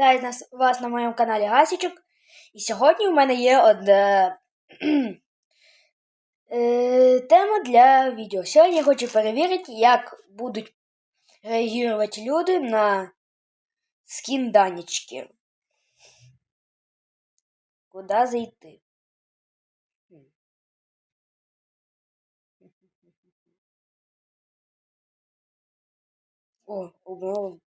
Вітаю нас, вас на моєму каналі Гасічок. І сьогодні у мене є одна е, тема для відео. Сьогодні я хочу перевірити, як будуть реагувати люди на скін Данічки. Куди зайти? О, убрав.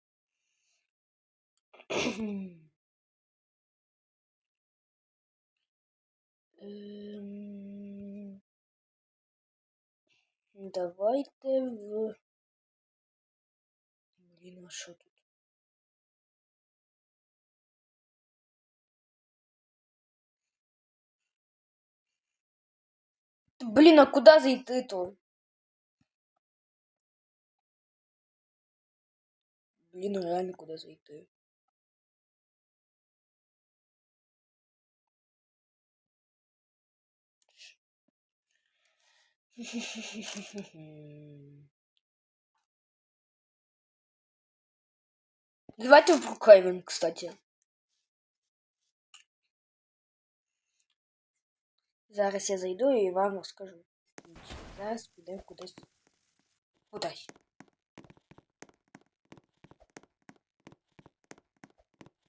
Ем, Давайте в. Блін, а що тут? Блін, а куди зайти то? Блін, ну реально куди зайти? Давайте в Брукхайвен, кстати. Зараз я зайду і вам розкажу. Зараз підемо кудись. Кудись.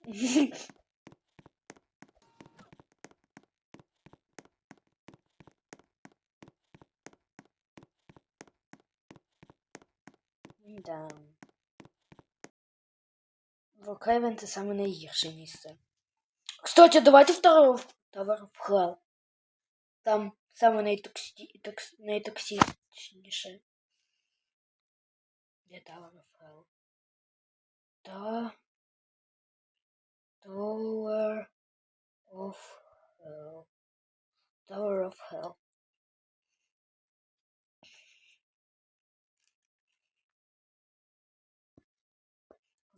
Да. Брукхайвен це саме найгірше місце. Кстати, давайте в Tower of Hell. Там саме найтоксі... токс... найтоксичніше. Де Tower of Hell? Та... Tower of Hell. Tower of Hell.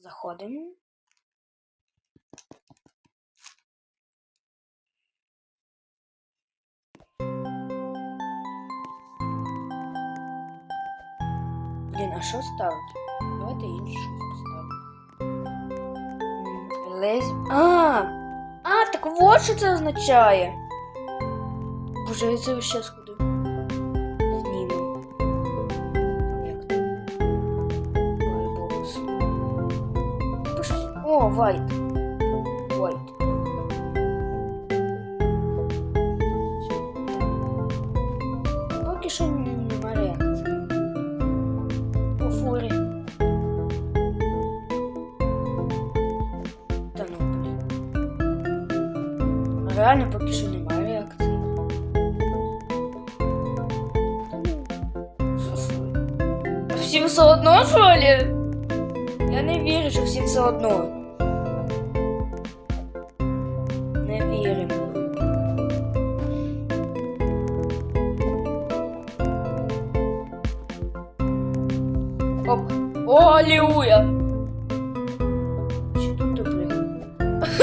Заходимо. Блін, а що ставити? Давайте щось поставимо. Лезь. А! А, так вот що це означає. Боже, я це ще Пишись. О, вайт. Вайт. Поки що нема реакції. По фурі. Та ну, блін. Реально поки що немає реакції. Та ну, що ж ви? Всім все одно, що ли? Я не вірю, що всім все одно.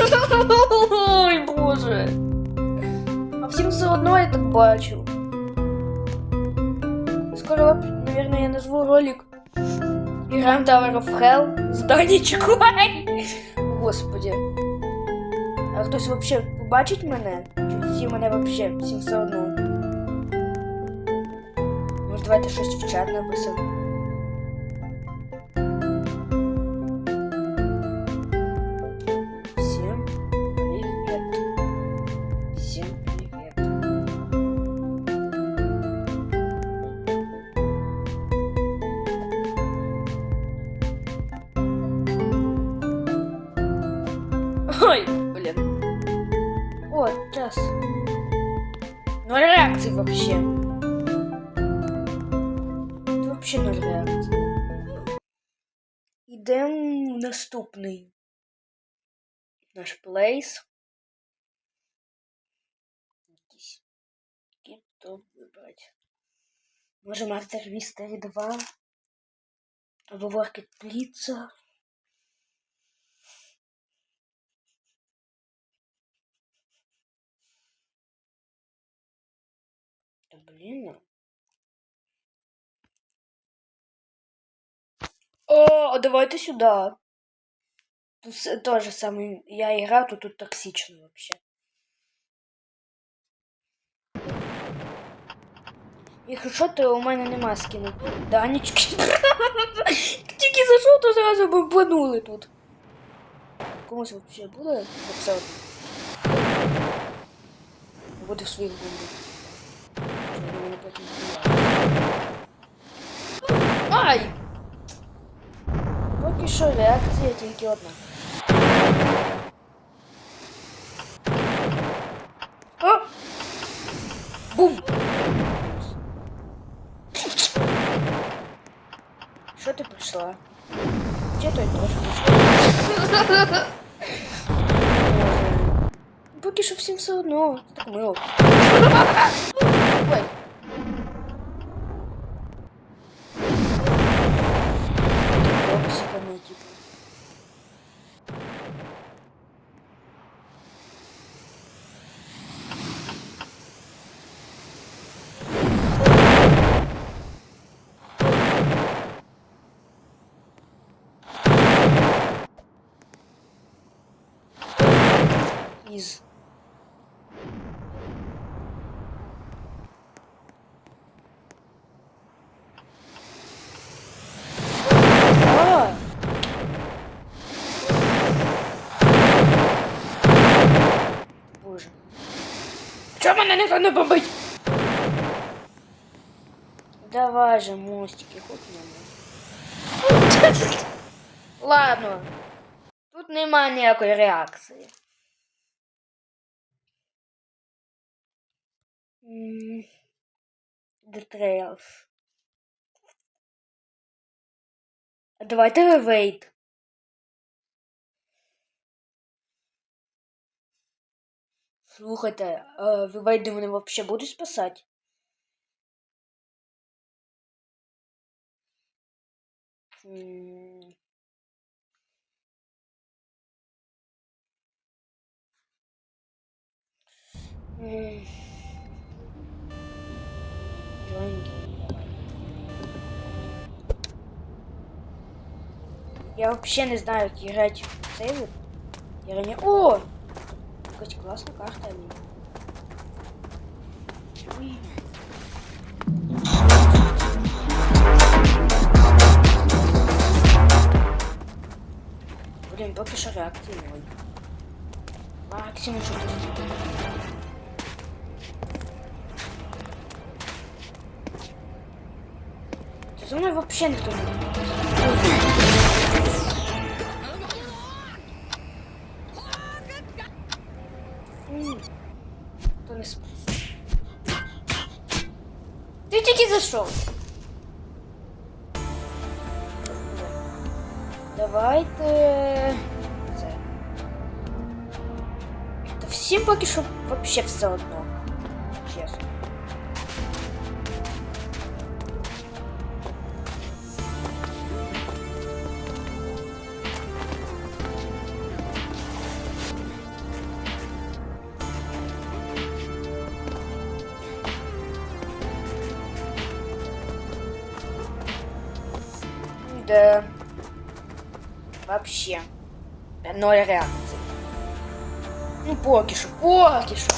Ой, боже. А всім все одно я так бачу. Скоро, наверное, я назву ролик Играем Tower of Hell з Данічкою. Господи. А хтось вообще побачить мене? Чи всі мене вообще, всім все одно? Може, давайте щось в чат написано. наш плейс. Якийсь. Який топ вибрати. Може Мастер Містері 2. Або Воркет Пліца. Та блін. ну. О, а давайте сюди. Тут с- то же самое. Я играл, то тут токсично вообще. Якщо що, то у мене нема скину. Данічки. Тільки зайшов, то зразу бомбанули тут. Комусь вообще буде написати? Буде в своїх бомбах. Щоб вони мене потім вбивали. Ай! Поки що реакція тільки одна. Що ти прийшла? Где той тоже? Боже. Поки що всім все одно. Так мило. Із. Боже. Чому мене ніхто не бомбить? Давай же мостики хопнемо. Ладно. Тут нема ніякої реакції. The Trails. А Давайте ревейт. Слухайте, а ревейди мене вообще будуть спасати? М. М. Join game, давай. Я вообще не знаю, як играть в цей вот. Я рані... О! Якась класна карта, блін. Ой. Блін, поки що реакції ноль. Максимум, що тут зробити. Це зо мною вообще ніхто не М, То не спас. Ти тільки зайшов. Давайте. Це. Та всім поки що вообще все одно. Чесно. Да. Вообще. Ноль реакции. Ну, поки що, поки що.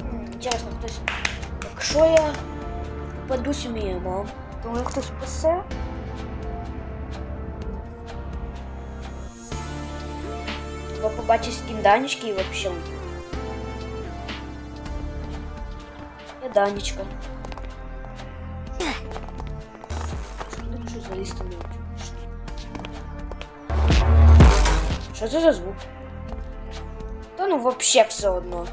М, Інтересно, хтось. Якщо я попадусь мимо, то мене хтось спасе? Треба побачить скін Данечки і вообще уйти. Я Данечка. Залізти не це за звук? Та ну вообще все одно.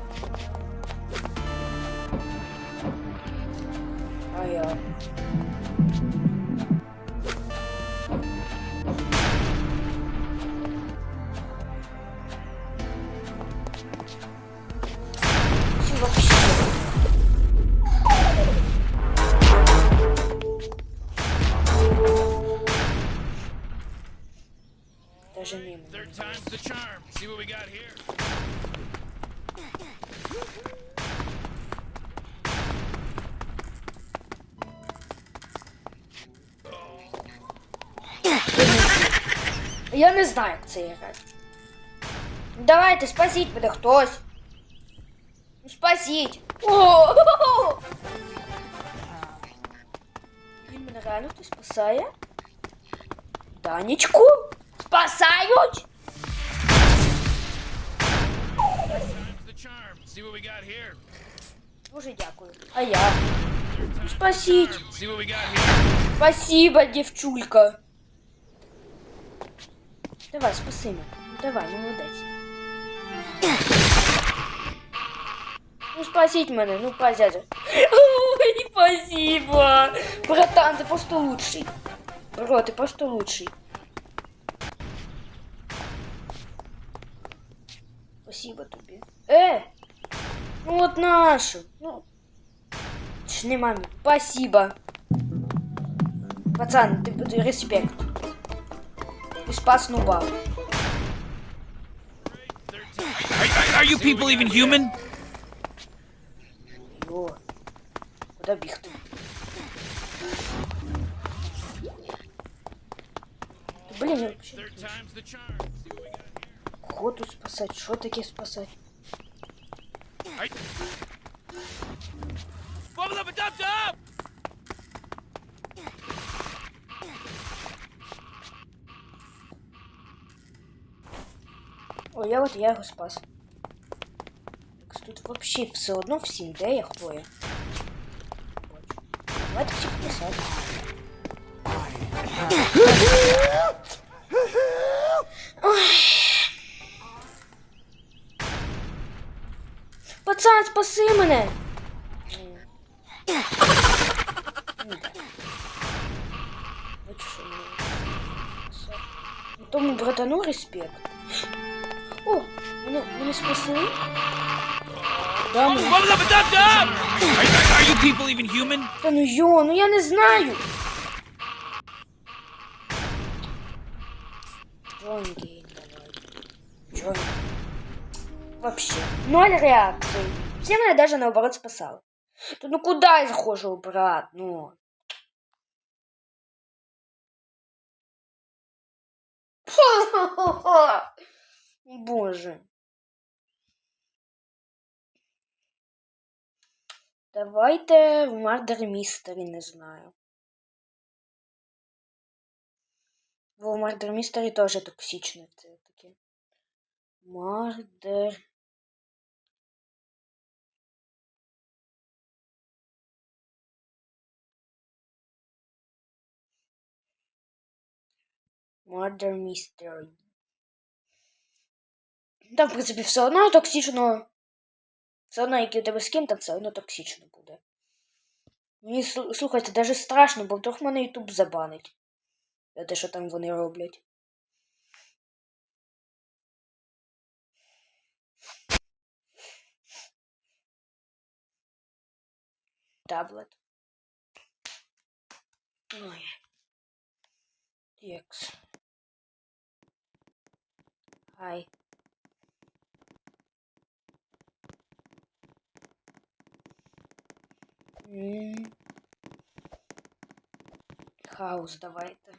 Я не знаю, як це грати. Давайте, спасіть мене хтось. Ну, спасіть. О! Він мене реально хтось спасає? Данечку? Спасають? Time's the charm. See what we got here. Дуже дякую. А я? Ну, Спасіть. See what we got here. Спасибо, дівчулька. Давай, спаси мене. Ну, Давай, молодець. Ну, спасіть мене, ну, пазядя. Ой, спасибо. Братан, ти просто лучший. Бро, ти просто лучший. Спасибо тобі. Е! Ну от нашу. Ну. Ж не мамі. Спасибо. Пацан, ты, ты респект. Ты спас нуба. Are, you people even human? Йо. Куда бігти? Блін, я вообще тут спасать? Що таке спасать? Up up! О, я от я його спас. Так, Тут вообще все одно всім, де я, хто я. Бачу. Давайте всіх писати. Пацан, спаси мене! Ну. Ну, Тому братану респект. О, мене, мене спасли. Да, and dump up! Are, you people even human? Та ну йо, ну я не знаю. Джонги, давай. Джонги. Вообще. Ноль реакций. Все меня даже наоборот спасал. Да ну куда я захожу, брат, ну. Боже. Давайте в Мардер Містері, не знаю. Бо в Мардер Містері теж токсичне це таке. Мардер. Murder Mystery. Там, в принципі, все одно токсично. Все одно, який у тебе скін, там все одно токсично буде. Мені слухайте, даже страшно, бо вдруг мене Ютуб забанить. За те, що там вони роблять. Таблет. Ой. Текс. Ай. Хаус давайте.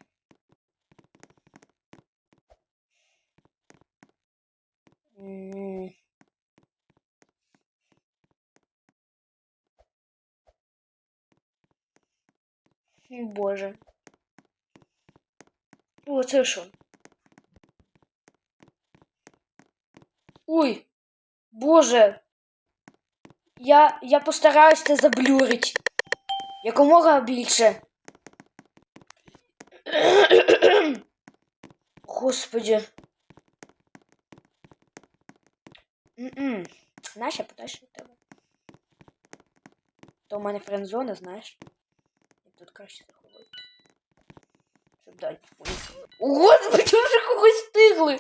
Боже. Це що? Ой, Боже. Я, я постараюсь це заблюрить. Якомога більше. Господи. Знаєш, я подальше від тебе. То в мене френдзона, знаєш. Тут краще заховати. Щоб далі. О, Господи, вже когось стигли.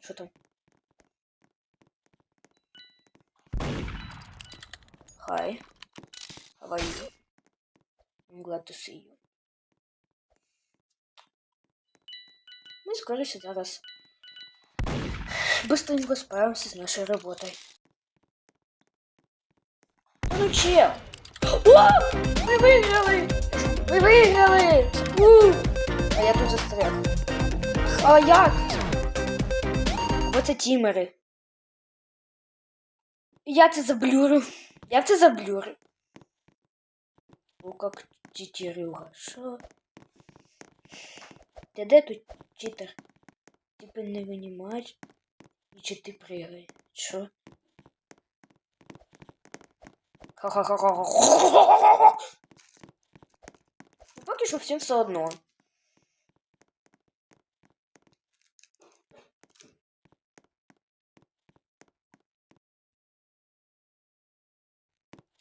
Що там? Скоріше зараз быстренько справимося з нашою роботою. Та Ну чел! О! Ми виграли! Ми виграли! У! А я тут застряг. А як? Оце тімери. Я це заблюрю. Я це заблюрю. О, как читерюга. Що? Ти де тут читер? Типа не винімаєш? І чи ти пригай? Що? Ха-ха-ха-ха-ха. Ну, Поки що всім все одно.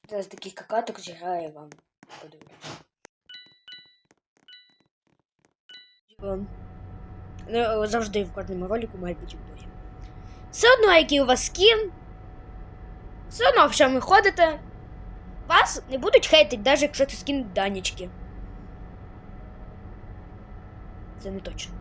Зараз такий какаток зіграє вам. Подивлюсь. Завжди в кожному ролику має бути хтось. Все одно, який у вас скін. Все одно, в що ви ходите. Вас не будуть хейтити, навіть якщо це скін Данічки. Це не точно.